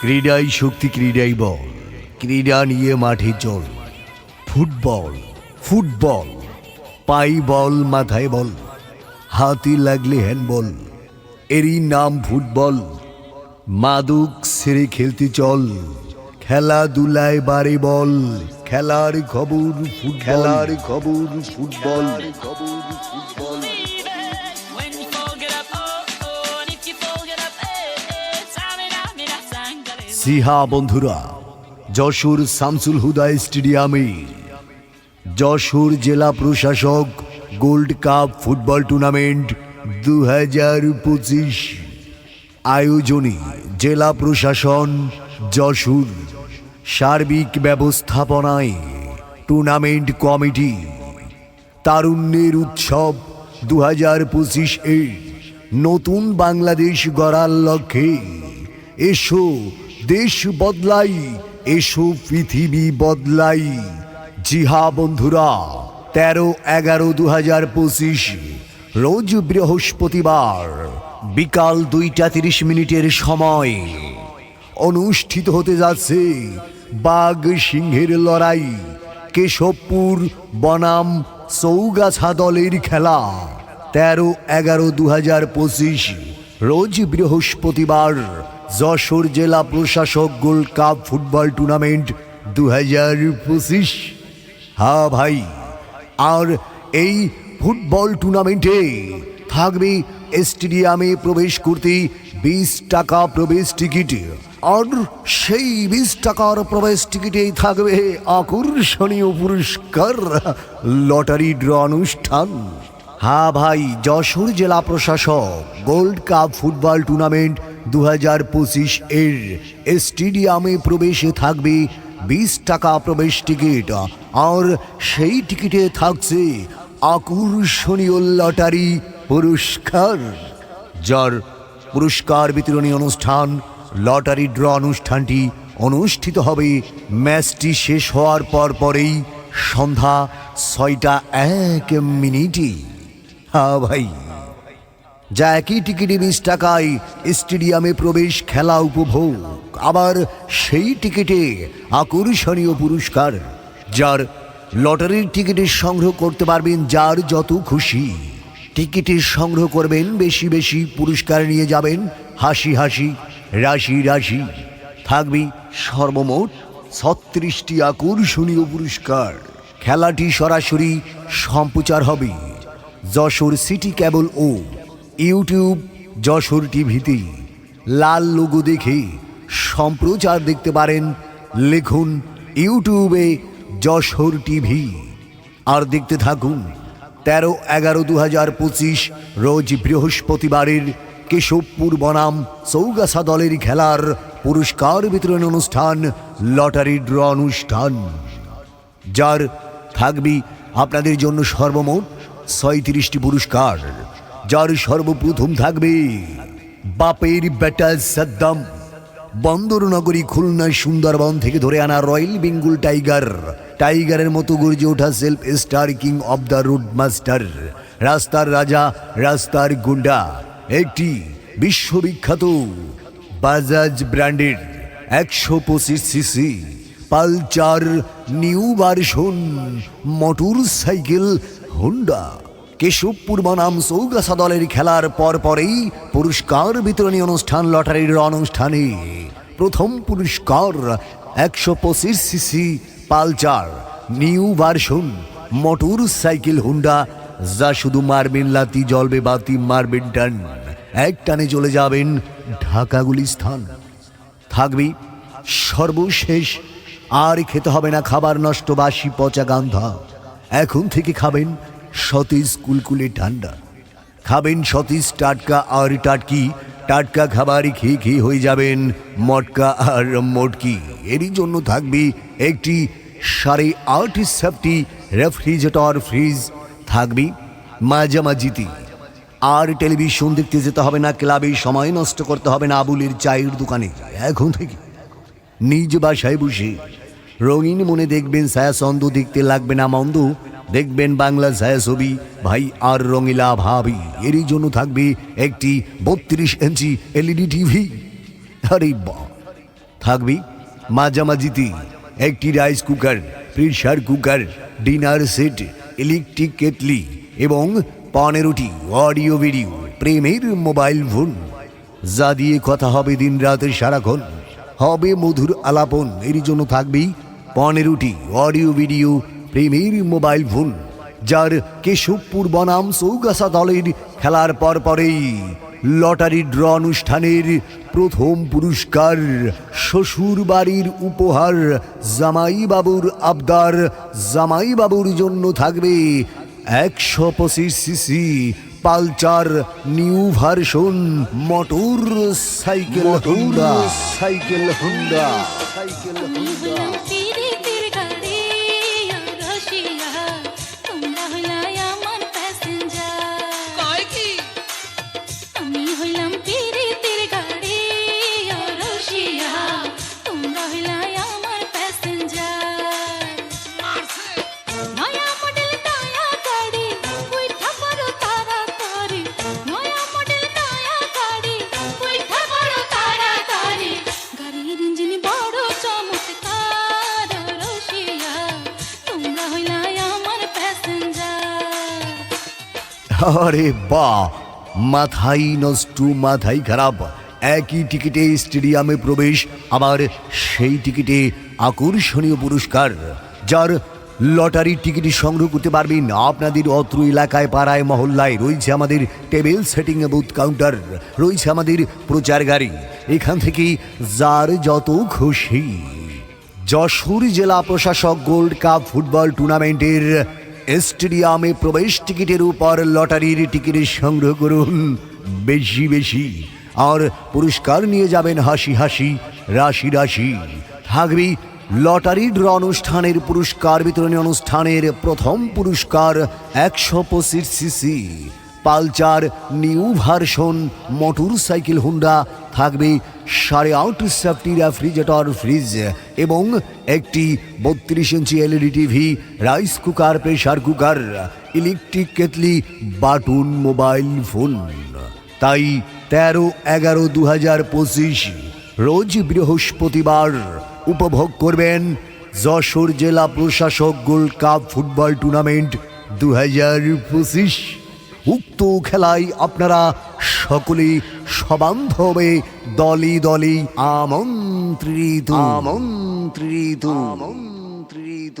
ক্রীড়াই শক্তি ক্রীড়াই বল। ক্রীড়া নিয়ে মাঠে চল ফুটবল ফুটবল। পাই বল মাথায় বল। হাতি লাগলে হ্যান্ডবল। এরই নাম ফুটবল। মাদুক সেরে খেলতে চল। খেলাধুলায় বারে বল। খেলার খবর খেলার খবর ফুটবল। খবর ফুটবল। সিহা বন্ধুরা, যশোর শামসুল হুদা স্টেডিয়ামে যশোর জেলা প্রশাসক গোল্ড কাপ ফুটবল টুর্নামেন্ট দু হাজার পঁচিশ আয়োজনে জেলা প্রশাসন যশোর সার্বিক ব্যবস্থাপনায় টুর্নামেন্ট কমিটি তারুণ্যের উৎসব দু হাজার পঁচিশ এ নতুন বাংলাদেশ গড়ার লক্ষ্যে এসো দেশ বদলাই, এসো পৃথিবী বদলাই। জিহা বন্ধুরা, তেরো এগারো দু হাজার পঁচিশ, রোজ বৃহস্পতিবার, বিকাল দুইটা তিরিশ মিনিটের সময়। অনুষ্ঠিত হতে যাচ্ছে বাঘ সিংহের লড়াই, কেশবপুর বনাম চৌগাছা দলের খেলা। তেরো এগারো দু হাজার পঁচিশ, রোজ বৃহস্পতিবার যশোর জেলা প্রশাসক গোল্ড কাপ ফুটবল টুর্নামেন্ট দু হাজার পঁচিশ। হা ভাই, আর এই ফুটবল টুর্নামেন্টে থাকবে স্টেডিয়ামে প্রবেশ করতে বিশ টাকা প্রবেশ টিকিট। আর সেই বিশ টাকার প্রবেশ টিকিটেই থাকবে আকর্ষণীয় পুরস্কার, লটারি ড্র অনুষ্ঠান। হ্যাঁ ভাই, যশোর জেলা প্রশাসক গোল্ড কাপ ফুটবল টুর্নামেন্ট দু হাজার পঁচিশ এর স্টেডিয়ামে প্রবেশে থাকবে বিশ টাকা প্রবেশ টিকিট। আর সেই টিকিটে থাকছে আকর্ষণীয় লটারি পুরস্কার, যার পুরস্কার বিতরণী অনুষ্ঠান, লটারি ড্র অনুষ্ঠানটি অনুষ্ঠিত হবে। ম্যাচটি শেষ হওয়ার পর পরেই সন্ধ্যা ছয়টা এক মিনিটে। হ্যাঁ ভাই। যা একই টিকিটে বিশ টাকায় স্টেডিয়ামে প্রবেশ, খেলা উপভোগ। আবার সেই টিকিটে আকর্ষণীয় পুরস্কার, যার লটারির টিকিটের সংগ্রহ করতে পারবেন যার যত খুশি। টিকিটের সংগ্রহ করবেন, বেশি বেশি পুরস্কার নিয়ে যাবেন, হাসি হাসি, রাশি রাশি। থাকবে সর্বমোট ছত্রিশটি আকর্ষণীয় পুরস্কার। খেলাটি সরাসরি সম্প্রচার হবে। যশোর সিটি কেবল ও ইউটিউব, যশোর টিভিতে লাল লোগো দেখে সম্প্রচার দেখতে পারেন, লিখুন ইউটিউবে যশোর টিভি। আর দেখতে থাকুন, তেরো এগারো দু হাজার পঁচিশ রোজ বৃহস্পতিবারের কেশবপুর বনাম চৌগাছা দলের খেলার পুরস্কার বিতরণ অনুষ্ঠান, লটারি ড্র অনুষ্ঠান। যার থাকবে আপনাদের জন্য সর্বমোট ছয়ত্রিশটি পুরস্কার। যার সর্বপ্রথম থাকবে বাপের বেটা সাদ্দাম। বন্দরনগরী খুলনা সুন্দরবন থেকে ধরে আনা রয়্যাল বেঙ্গল টাইগার। টাইগারের মতো গর্জে ওঠা self star king of the road master. রাস্তার রাজা, রাস্তার গুন্ডা। একটি বিশ্ববিখ্যাত বাজাজ ব্র্যান্ডের একশো পঁচিশ CC Pulsar new version motor cycle Honda. Keshabpur বনাম চৌগাছা দলের খেলার পর পরেই পুরস্কার বিতরণী অনুষ্ঠান লটারির অনুষ্ঠানে প্রথম পুরস্কার একশো পঁচিশ CC Pulsar, new version, motor cycle Honda, যা শুধু মারবেন লাতি জ্বলবে বাতি, মারবেন টান। এক টানে চলে যাবেন ঢাকাগুলি স্থান থাকবে সর্বশেষ, আর খেতে হবে না খাবার নষ্ট বাসি পচা গান্ধা। এখন থেকে খাবেন সতেজ কুলকুলে ঠান্ডা। খাবেন সতেজ টাটকা আর টাটকি, টাটকা খাবার খেয়ে খেয়ে হয়ে যাবেন মটকা আর মটকি। এরই জন্য থাকবে একটি সাড়ে আট সেফটি রেফ্রিজারেটর ফ্রিজ থাকবে মাঝামাঝিতে। আর টেলিভিশন দেখতে যেতে হবে না, ক্লাবে সময় নষ্ট করতে হবে না, আবুলের চায়ের দোকানে। এখন থেকে নিজ বাসায় বসে রঙিন মনে দেখবেন, ছায়াছন্দ দেখতে লাগবে না, মন্দ দেখবেন বাংলা ছায়াছবি ভাই আর রঙিলা ভাবি। এরই জন্য থাকবে একটি বত্রিশ ইঞ্চি এলইডি টিভি। আরে বা। থাকবে মাঝামাঝিতে একটি rice cooker pressure cooker, dinner set, electric kettle এবং পনেরোটি অডিও ভিডিও, প্রেমের মোবাইল ফোন। যা দিয়ে কথা হবে দিন রাত সারাক্ষণ। হবে মধুর আলাপন। এর জন্য থাকবেই পনেরোটি অডিও ভিডিও প্রেমের মোবাইল ফোন যার কেশবপুর বনাম চৌগাছা দলের খেলার পর পরেই লটারি ড্র অনুষ্ঠানের প্রথম পুরস্কার শ্বশুর বাড়ির উপহার জামাইবাবুর আবদার জামাইবাবুর জন্য থাকবে একশো পঁচিশ CC Pulsar new version motor cycle Honda. Cycle Honda. Cycle আমি আরে বা মাথাই নষ্ট, মাথাই খারাপ। একই টিকিটে স্টেডিয়ামে প্রবেশ, আবার সেই টিকিটে আকর্ষণীয় পুরস্কার, যার লটারির টিকিট সংগ্রহ করতে পারবেন আপনাদের অত্র এলাকায়, পাড়ায়, মহল্লায়। রয়েছে আমাদের টেবিল সেটিং বুথ কাউন্টার, রয়েছে আমাদের প্রচার গাড়ি। এখান থেকে যার যত খুশি। যশোর জেলা প্রশাসক গোল্ড কাপ ফুটবল টুর্নামেন্টের স্টেডিয়ামে প্রবেশ টিকিটের উপর লটারির টিকিটের সংগ্রহ করুন। বেশি বেশি। আর পুরস্কার নিয়ে যাবেন হাসি হাসি, রাশি রাশি। থাকবি লটারি ড্র অনুষ্ঠানের পুরস্কার, বিতরণী অনুষ্ঠানের প্রথম পুরস্কার একশো পঁচিশ CC. Pulsar new version motorcycle Honda থাকবে সাড়ে আট সেফটি রেফ্রিজারেটর ফ্রিজ এবং একটি বত্রিশ ইঞ্চি LED TV, rice cooker, pressure cooker, electric kettle, button, mobile phone. তাই তেরো এগারো দু হাজার পঁচিশ রোজ বৃহস্পতিবার উপভোগ করবেন যশোর জেলা প্রশাসক গোল্ড কাপ ফুটবল টুর্নামেন্ট দু হাজার পঁচিশ। উক্ত খেলাই আপনারা সকলে সবান্ধবে দলি আমন্ত্রিত আমন্ত্রিত। আমন্ত্রিত। আমন্ত্রিত।